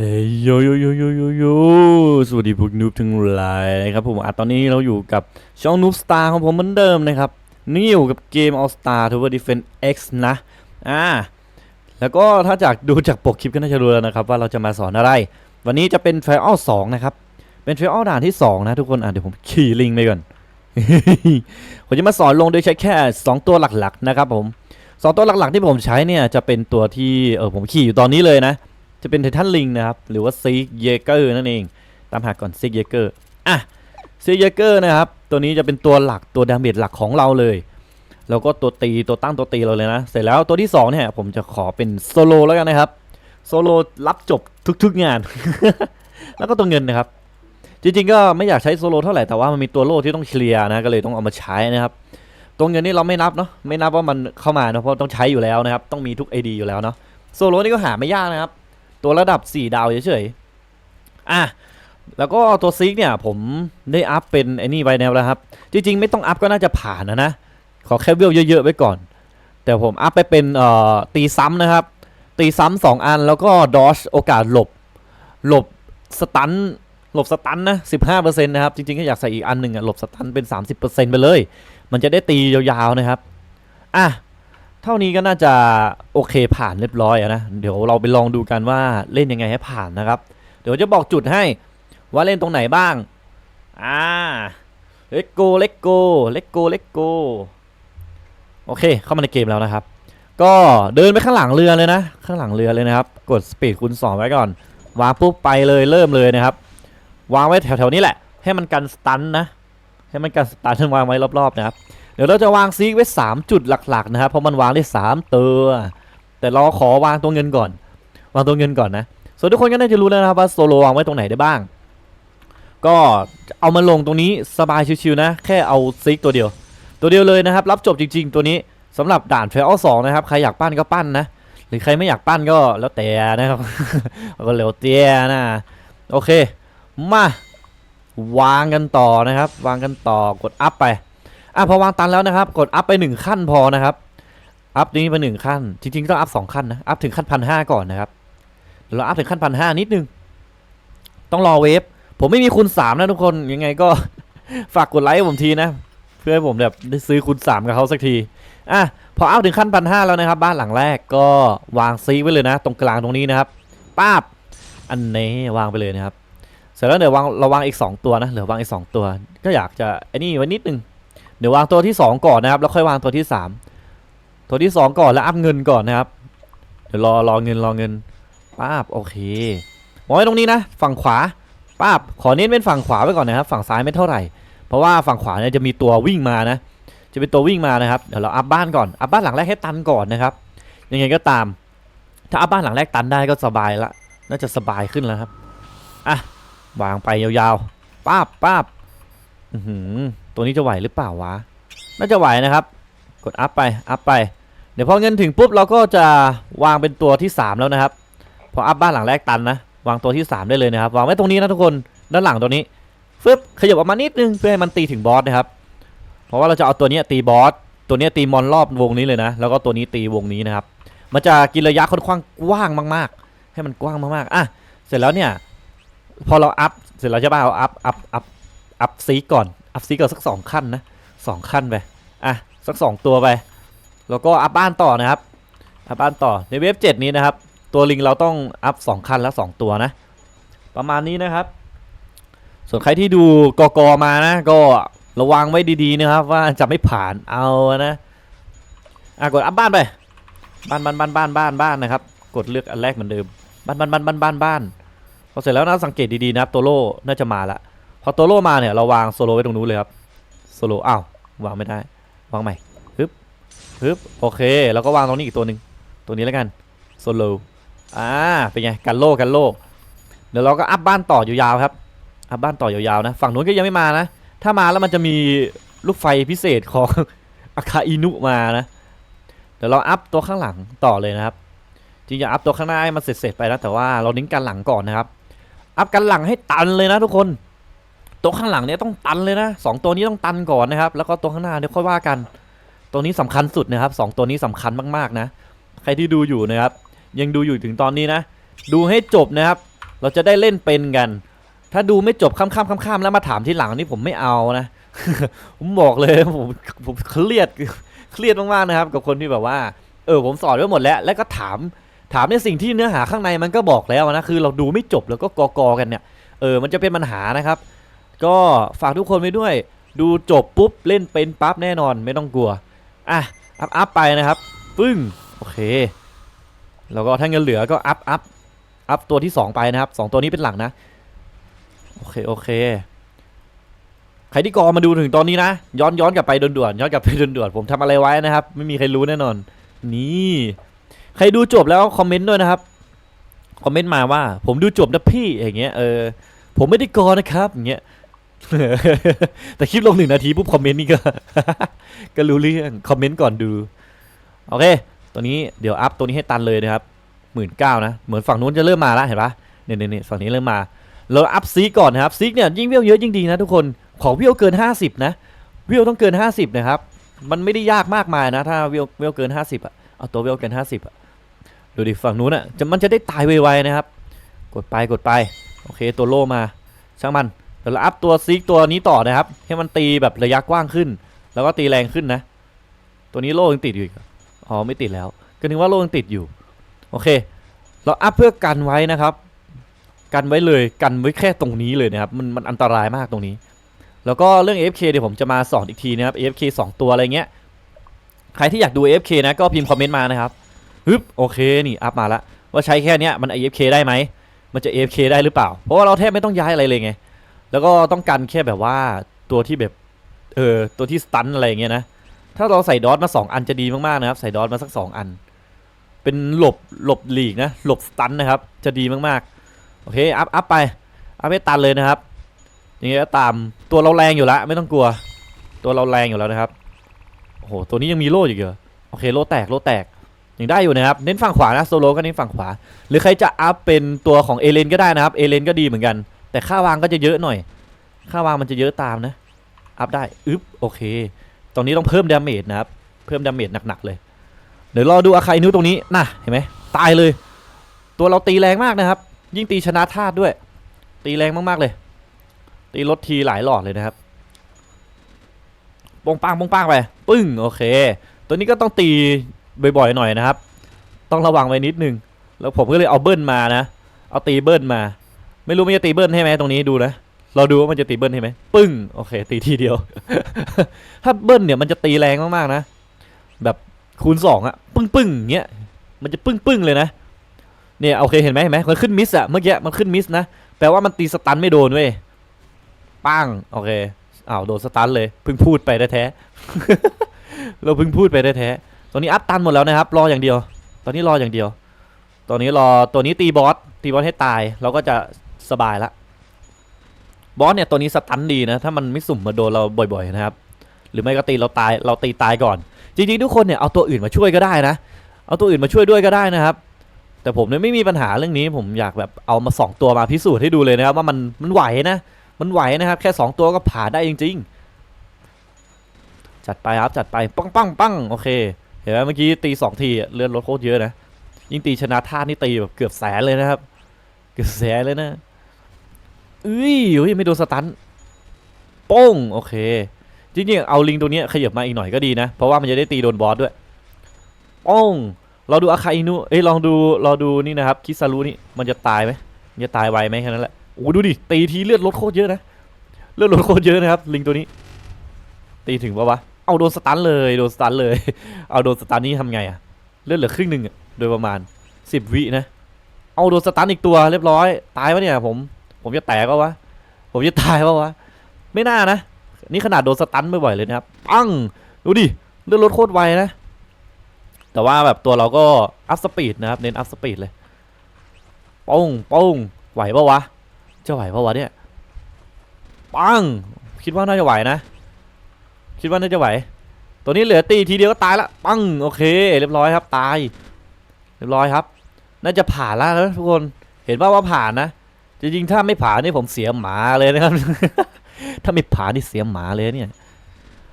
เฮ้ยโยโยโยโยโยโยสวัสดีพวกนูบทั้งหลายนะครับผมอะตอนนี้เราอยู่กับช่องนูบสตาร์ของผมเหมือนเดิมนะครับ นี่อยู่กับเกม All Star Tower Defense X นะ อ่า แล้วก็ถ้าจากดูจากปกคลิปก็น่าจะรู้แล้วนะครับ ว่าเราจะมาสอนอะไร วันนี้จะเป็นไฟออลสองนะครับ เป็นไฟออลด่านที่ 2 นะทุกคน อะเดี๋ยวผมขี่ลิงไปก่อน ผมจะมาสอนลงโดยใช้แค่ 2 ตัวหลักๆนะครับผมสองตัวหลักๆที่ผมใช้เนี่ยจะเป็นตัวที่เออผมขี่อยู่ตอนนี้เลยนะ จะเป็นไททันลิงนะครับ หรือว่าซีกเยเกอร์นั่นเอง ตามหาก่อนซีกเยเกอร์อะซีกเยเกอร์นะครับ ตัวนี้จะเป็นตัวหลักตัวดาเมจหลักของเราเลย แล้วก็ตัวตีตัวตั้งตัวตีเราเลยนะ เสร็จแล้วตัวที่2เนี่ยผมจะขอเป็นโซโลแล้วกันนะครับ โซโลรับจบทุกๆงาน แล้วก็ตัวเงินนะครับ จริงๆก็ไม่อยากใช้โซโลเท่าไหร่ แต่ว่ามันมีตัวโล่ที่ต้องเคลียร์นะ ก็เลยต้องเอามาใช้นะครับ ตัวเงินนี่เราไม่นับเนาะ ไม่นับว่ามันเข้ามาเนอะเพราะต้องใช้อยู่แล้วนะครับ ต้องมีทุก AD อยู่แล้วเนาะ โซโลนี่ก็หาไม่ยากนะครับ ตัวระดับ 4 ดาวเฉยๆ อะ แล้วก็ตัวซิกเนี่ย ผมได้อัพเป็นไอ้นี่ไว้แล้วครับ จริงๆ ไม่ต้องอัพก็น่าจะผ่านนะนะ ขอแค่เวลเยอะๆไว้ก่อน แต่ผมอัพไปเป็นเอ่อตีซ้ำนะครับ ตีซ้ำสองอันแล้วก็ดอชโอกาสหลบ หลบสตันหลบสตันนะ15%นะครับ จริงๆก็อยากใส่อีกอันหนึ่งอะหลบสตันเป็น 30%ไปเลย มันจะได้ตียาวๆนะครับ อะ ท่านี้ก็น่าจะโอเคผ่านเรียบร้อยนะ เดี๋ยวเราไปลองดูกันว่าเล่นยังไงให้ผ่านนะครับ เดี๋ยวจะบอกจุดให้ว่าเล่นตรงไหนบ้าง อ่า เลตโก เลตโก เลตโก เลตโก โอเค เข้ามาในเกมแล้วนะครับ ก็เดินไปข้างหลังเรือเลยนะ ข้างหลังเรือเลยนะครับ กดสปีดคูณ2ไว้ก่อน วางปุ๊บไปเลยเริ่มเลยนะครับ วางไว้แถวๆนี้แหละ ให้มันกันสตันนะ ให้มันกันสตันวางไว้รอบๆนะครับ ดี๋ยวเราจะวางซีกไว้ 3 จุดหลักๆนะครับเพราะมันวางได้ 3 ตัว แต่เราขอวางตัวเงินก่อน วางตัวเงินก่อนนะ ส่วนทุกคนก็น่าจะรู้แล้วนะครับว่าโซโลวางไว้ตรงไหนได้บ้าง ก็เอามาลงตรงนี้สบายชิวๆนะ แค่เอาซิกตัวเดียว ตัวเดียวเลยนะครับ รับจบจริง ๆ ตัวนี้สำหรับด่านเฟลสองนะครับใครอยากปั้นก็ปั้นนะ หรือใครไม่อยากปั้นก็แล้วแต่นะครับก็แล้วแต่นะโอเคมาวางกันต่อนะครับ วางกันต่อกดอัพไป อะพอวางตันแล้วนะครับ กดอัพไปหนึ่งขั้นพอนะครับ อัพนี้ไปหนึ่งขั้น จริงๆต้องอัพสองขั้นนะ อัพถึงขั้นพันห้าก่อนนะครับเดี๋ยวเราอัพถึงขั้นพันห้านิดนึง ต้องรอเวฟ ผมไม่มีคูณสามนะทุกคน ยังไงก็ฝากกดไลค์ผมทีนะ เพื่อให้ผมแบบได้ซื้อคูณสามกับเขาสักที อะพออัพถึงขั้นพันห้าแล้วนะครับ บ้านหลังแรกก็วางซีไว้เลยนะ ตรงกลางตรงนี้นะครับป้าบ อันนี้วางไปเลยนะครับ เสร็จแล้วเดี๋ยววางเราวางอีก 2 ตัวนะเหลือวางอีก 2 ตัว ก็อยากจะไอ้นี่ไว้นิดนึง เดี๋ยววางตัวที่ 2 ก่อนนะครับ แล้วค่อยวางตัวที่ 3 ตัวที่ 2 ก่อนแล้วอัพเงินก่อนนะครับ เดี๋ยวรอรอเงินรอเงินป้าบโอเควางไว้ตรงนี้นะฝั่งขวาป้าบขอเน้นเป็นฝั่งขวาไว้ก่อนนะครับ ฝั่งซ้ายไม่เท่าไหร่ เพราะว่าฝั่งขวาเนี่ยจะมีตัววิ่งมานะ จะเป็นตัววิ่งมานะครับเดี๋ยวเราอัพบ้านก่อนอัพบ้านหลังแรกให้ตันก่อนนะครับยังไงก็ตาม ถ้าอัพบ้านหลังแรกตันได้ก็สบายละน่าจะสบายขึ้นแล้วครับอะวางไปยาวๆป้าบป้าบอือหือ ตัวนี้จะไหวหรือเปล่าวะ น่าจะไหวนะครับ กดอัพไป อัพไป เดี๋ยวพอเงินถึงปุ๊บเราก็จะวางเป็นตัวที่ 3 แล้วนะครับ พออัพบ้านหลังแรกตันนะ วางตัวที่ 3 ได้เลยนะครับ วางไว้ตรงนี้นะทุกคน ด้านหลังตัวนี้ฟึบขยับออกมานิดนึงเพื่อให้มันตีถึงบอสนะครับ เพราะว่าเราจะเอาตัวนี้ตีบอส ตัวนี้ตีมอนรอบวงนี้เลยนะ แล้วก็ตัวนี้ตีวงนี้นะครับ มันจะกินระยะค่อนข้างกว้างมากๆ ให้มันกว้างมากๆ อะ เสร็จแล้วเนี่ย พอเราอัพ เสร็จแล้วใช่ป่ะเอาอัพ อัพ อัพ อัพซีก่อน อัพซีก่อนสักสองขั้นนะสองขั้นไป อะ สักสองตัวไป แล้วก็อัพบ้านต่อนะครับ อัพบ้านต่อในเว็บเจ็ดนี้นะครับ ตัวลิงเราต้องอัพสองขั้นแล้วสองตัวนะ ประมาณนี้นะครับ ส่วนใครที่ดูกกมานะ ก็ระวังไว้ดีๆนะครับ ว่าจะไม่ผ่านเอานะ อะกดอัพบ้านไป บ้านบ้านบ้านบ้านบ้านบ้านนะครับ กดเลือกอันแรกเหมือนเดิม บ้านบ้านบ้านบ้านบ้านบ้านพอเสร็จแล้วนะสังเกตดีๆนะครับตัวโล่น่าจะมาละ พอตัวโล่มาเนี่ยเราวางโซโลไว้ตรงนู้นเลยครับโซโลอ้าววางไม่ได้ วางใหม่ฮึบฮึบโอเคแล้วก็วางตรงนี้อีกตัวหนึ่งตัวนี้แล้วกันโซโลอ่าเป็นไงกันโลกันโลเดี๋ยวเราก็อัพบ้านต่อยาวๆครับอัพบ้านต่อยาวๆนะฝั่งนู้นก็ยังไม่มานะ ถ้ามาแล้วมันจะมีลูกไฟพิเศษของอาคาอินุมานะเดี๋ยวเราอัพตัวข้างหลังต่อเลยนะครับจริงจะอัพตัวข้างหน้าให้มันเสร็จๆไปนะแต่ว่าเราเน้นกันหลังก่อนนะครับ อัพกันหลังให้ตันเลยนะทุกคน ตัวข้างหลังเนี่ยต้องตันเลยนะสองตัวนี้ต้องตันก่อนนะครับ แล้วก็ตัวข้างหน้าเดี๋ยวค่อยว่ากัน ตัวนี้สำคัญสุดนะครับสองตัวนี้สำคัญมากๆนะ ใครที่ดูอยู่นะครับ ยังดูอยู่ถึงตอนนี้นะ ดูให้จบนะครับ เราจะได้เล่นเป็นกัน ถ้าดูไม่จบค่ำๆค่ำๆแล้วมาถามที่หลังนี่ผมไม่เอานะ ผมบอกเลยผมผมเครียดเครียดมากๆนะครับ กับคนที่แบบว่า เออผมสอนไว้หมดแล้ว แล้วก็ถามถามในสิ่งที่เนื้อหาข้างในมันก็บอกแล้วนะคือเราดูไม่จบแล้วก็กอกกันเนี่ยเออมันจะเป็นปัญหานะครับ ก็ฝากทุกคนไว้ด้วย ดูจบปุ๊บเล่นเป็นปั๊บแน่นอนไม่ต้องกลัว อะ อัพอัพไปนะครับปึ้ง โอเค แล้วก็ถ้าเงินเหลือก็อัพอัพอัพตัวที่ 2 ไปนะครับ 2 ตัวนี้เป็นหลักนะ โอเค โอเคใครที่กอมาดูถึงตอนนี้นะ ย้อนย้อนกลับไปด่วนๆย้อนกลับไปด่วนๆผมทำอะไรไว้นะครับ ไม่มีใครรู้แน่นอน นี่ ใครดูจบแล้วคอมเมนต์ด้วยนะครับคอมเมนต์มาว่า ผมดูจบนะพี่อย่างเงี้ยเออผมไม่ได้กอนะครับอย่างเงี้ย แต่คลิปลงหนึ่งนาทีปุ๊บคอมเมนต์นี่ก็ ก็รู้เรื่องคอมเมนต์ก่อนดู โอเค ตัวนี้เดี๋ยวอัพตัวนี้ให้ตันเลยนะครับหมื่นเก้านะ เหมือนฝั่งนู้นจะเริ่มมาแล้วเห็นปะเนี่ยเนี่ยเนี่ยฝั่งนี้เริ่มมา เราอัพซีก่อนนะครับซีกเนี่ยยิ่งเวลเยอะยิ่งดีนะทุกคน ขอเวลเกิน 50 นะ เวลต้องเกิน 50 นะครับ มันไม่ได้ยากมากมายนะ ถ้าเวลเวลเกิน 50อะเอาตัวเวลเกิน 50อะดูดิฝั่งนู้นอะจะมันจะได้ตายไวๆนะครับ กดไปกดไป โอเคตัวโล่มา ช่างมัน ดี๋ยวเราอัพตัวซีกตัวนี้ต่อนะครับ ให้มันตีแบบระยะกว้างขึ้น แล้วก็ตีแรงขึ้นนะ ตัวนี้โล่ยังติดอยู่อ๋อไม่ติดแล้ว ก็นึกว่าโล่ยังติดอยู่ โอเค เราอัพเพื่อกันไว้นะครับ กันไว้เลย กันไว้แค่ตรงนี้เลยนะครับ มันมันอันตรายมากตรงนี้ แล้วก็เรื่อง AFK เดี๋ยวผมจะมาสอนอีกทีนะครับ AFK 2 ตัวอะไรเงี้ย ใครที่อยากดู AFK นะก็พิมพ์คอมเมนต์มานะครับฮึบโอเคนี่อัพมาละว่าใช้แค่เนี้ยมัน AFK ได้ไหมมันจะ AFK ได้หรือเปล่า เพราะว่าเราแทบไม่ต้องย้ายอะไรเลยไง แล้วก็ต้องกันแค่แบบว่าตัวที่แบบเออตัวที่สตันอะไรอย่างเงี้ยนะ ถ้าเราใส่ดอทมาสองอันจะดีมากๆนะครับ ใส่ดอทมาสักสองอัน เป็นหลบหลบหลีกนะ หลบสตันนะครับ จะดีมากๆ โอเค อัพอัพไป อัพให้ตันเลยนะครับ อย่างเงี้ยก็ตาม ตัวเราแรงอยู่แล้วไม่ต้องกลัว ตัวเราแรงอยู่แล้วนะครับ โอ้โห ตัวนี้ยังมีโล่อีกเหรอโอเค โล่แตก โล่แตก ยังได้อยู่นะครับ เน้นฝั่งขวานะ โซโลก็เน้นฝั่งขวา หรือใครจะอัพเป็นตัวของเอเลนก็ได้นะครับ เอเลนก็ดีเหมือนกัน แต่ค่าวางก็จะเยอะหน่อย ค่าวางมันจะเยอะตามนะ อัพได้ อึ๊บ โอเคตรงนี้ต้องเพิ่มดาเมจนะครับ เพิ่มดาเมจหนักๆเลย เดี๋ยวรอดูอาคายนิ้วตรงนี้น่ะ เห็นไหม ตายเลย ตัวเราตีแรงมากนะครับ ยิ่งตีชนะธาตุด้วย ตีแรงมากๆเลย ตีลดทีหลายหลอดเลยนะครับปงปังปงปังไป ปึ้ง โอเค ตัวนี้ก็ต้องตีบ่อยๆหน่อยนะครับ ต้องระวังไว้นิดนึง แล้วผมก็เลยเอาเบิ้ลมานะ เอาตีเบิ้ลมา ไม่รู้มันจะตีเบิ้ลให้ไหมตรงนี้ดูนะ เราดูว่ามันจะตีเบิ้ลให้ไหมปึ้งโอเค ตีทีเดียว ถ้าเบิ้ลเนี่ยมันจะตีแรงมากๆนะ แบบคูณสองอะปึ้งปึ้งเงี้ยมันจะปึ้งปึ้งเลยนะเนี่ยโอเคเห็นไหมเห็นไหมมันขึ้นมิสอะเมื่อกี้มันขึ้นมิสนะแปลว่ามันตีสตันไม่โดนเว้ยปังโอเคอ้าวโดนสตันเลยเพิ่งพูดไปแท้ เราเพิ่งพูดไปแท้ตอนนี้อัพตันหมดแล้วนะครับ รออย่างเดียว ตอนนี้รออย่างเดียว ตอนนี้รอตัวนี้ตีบอสตีบอสให้ตาย เราก็จะ สบายละบอสเนี่ยตัวนี้สตันดีนะ ถ้ามันไม่สุ่มมาโดนเราบ่อยๆนะครับ หรือไม่ก็ตีเราตายเราตีตายก่อน จริงๆทุกคนเนี่ยเอาตัวอื่นมาช่วยก็ได้นะ เอาตัวอื่นมาช่วยด้วยก็ได้นะครับ แต่ผมเนี่ยไม่มีปัญหาเรื่องนี้ ผมอยากแบบเอามาสองตัวมาพิสูจน์ให้ดูเลยนะครับว่ามันมันไหวนะ มันไหวนะครับ แค่สองตัวก็ผ่าได้จริง ๆ จัดไปครับจัดไปปังปังปังโอเค เห็นไหมเมื่อกี้ตีสองทีเลือดลดโคตรเยอะนะยิ่งตีชนะท่านี่ตีแบบเกือบแสนเลยนะครับ เกือบแสนเลยนะ อุ้ยเฮ้ยไม่โดนสตันโป้งโอเค จริงๆ เอาลิงตัวนี้ขยับมาอีกหน่อยก็ดีนะ เพราะว่ามันจะได้ตีโดนบอสด้วยป้องเราดูอาคาอินุเอ้ยลองดูลองดูนี่นะครับ คิซารุนี่มันจะตายไหมมันจะตายไวไหมแค่นั้นแหละโอ้ดูดิตีทีเลือดลดโคตรเยอะนะเลือดลดโคตรเยอะนะครับ ลิงตัวนี้ ตีถึงปะวะเอาโดนสตันเลยโดนสตันเลย เอาโดนสตันนี่ทำไงอะเลือดเหลือครึ่งหนึ่งอะโดยประมาณสิบวินะ เอาโดนสตันอีกตัวเรียบร้อย ตายปะเนี่ยผม ผมจะแตกปะวะ ผมจะตายปะวะ ไม่น่านะ นี่ขนาดโดนสตันบ่อยๆเลยนะครับ ปัง ดูดิเลือดลดโคตรไวนะ แต่ว่าแบบตัวเราก็อัพสปีดนะครับ เน้นอัพสปีดเลยป้งป้งไหวปะวะ จะไหวปะวะเนี่ย ปัง คิดว่าน่าจะไหวนะ คิดว่าน่าจะไหว ตัวนี้เหลือตีทีเดียวก็ตายละ ปัง โอเค เรียบร้อยครับ ตาย เรียบร้อยครับ น่าจะผ่านแล้วนะทุกคน เห็นว่าว่าผ่านนะ จริงๆถ้าไม่ผ่านนี่ผมเสียหมาเลยนะครับ ถ้าไม่ผ่านนี่เสียหมาเลยเนี่ย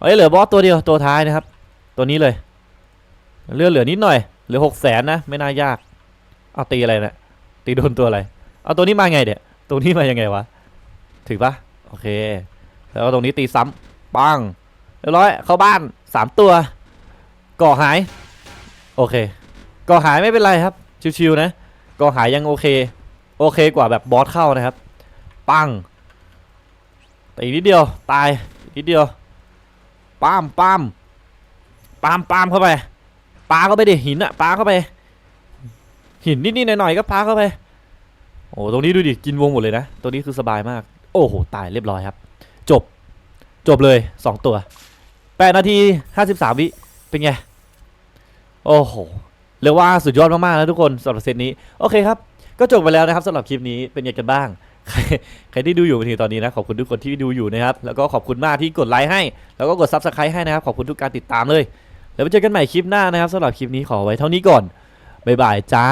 เอ้ยเหลือบอสตัวเดียวตัวท้ายนะครับ ตัวนี้เลยเลือดเหลือนิดหน่อยเหลือหกแสนนะไม่น่ายาก เอาตีอะไรเนะี่ยตีโดนตัวอะไรเอาตัวนี้มาไงเนี่ยตัวนี้มายังไงวะถึงปะโอเค แล้วตรงนี้ตีซ้ำปังเรียบร้อยเข้าบ้านสามตัว ก่อหาย โอเค ก่อหายไม่เป็นไรครับ ชิวๆนะ ก่อหายยังโอเค โอเคกว่าแบบบอสเข้านะครับ ปังแต่อีกนิดเดียวตายนิดเดียวปามปามปามปามเข้าไปปาเข้าไปดิหินอะปาเข้าไป หินนิดๆหน่อยๆก็ปาเข้าไป โอ้ตรงนี้ดูดิกินวงหมดเลยนะตัวนี้คือสบายมาก โอ้โหตายเรียบร้อยครับ จบจบเลยสองตัวแปดนาทีห้าสิบสามวิ เป็นไง โอ้โหเรียกว่าสุดยอดมากๆแล้วทุกคนสำหรับเซตนี้ โอเคครับ ก็จบไปแล้วนะครับสำหรับคลิปนี้เป็นยังไงกันบ้าง ใครใครที่ดูอยู่มาถึงตอนนี้นะขอบคุณทุกคนที่ดูอยู่นะครับแล้วก็ขอบคุณมากที่กดไลค์ให้ แล้วก็กดซับสไครต์ให้นะครับขอบคุณทุกการติดตามเลย แล้วไปเจอกันใหม่คลิปหน้านะครับสำหรับคลิปนี้ขอไว้เท่านี้ก่อนบ๊ายบายจ้า